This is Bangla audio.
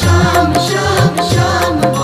বলো শ্যাম শ্যাম শ্যাম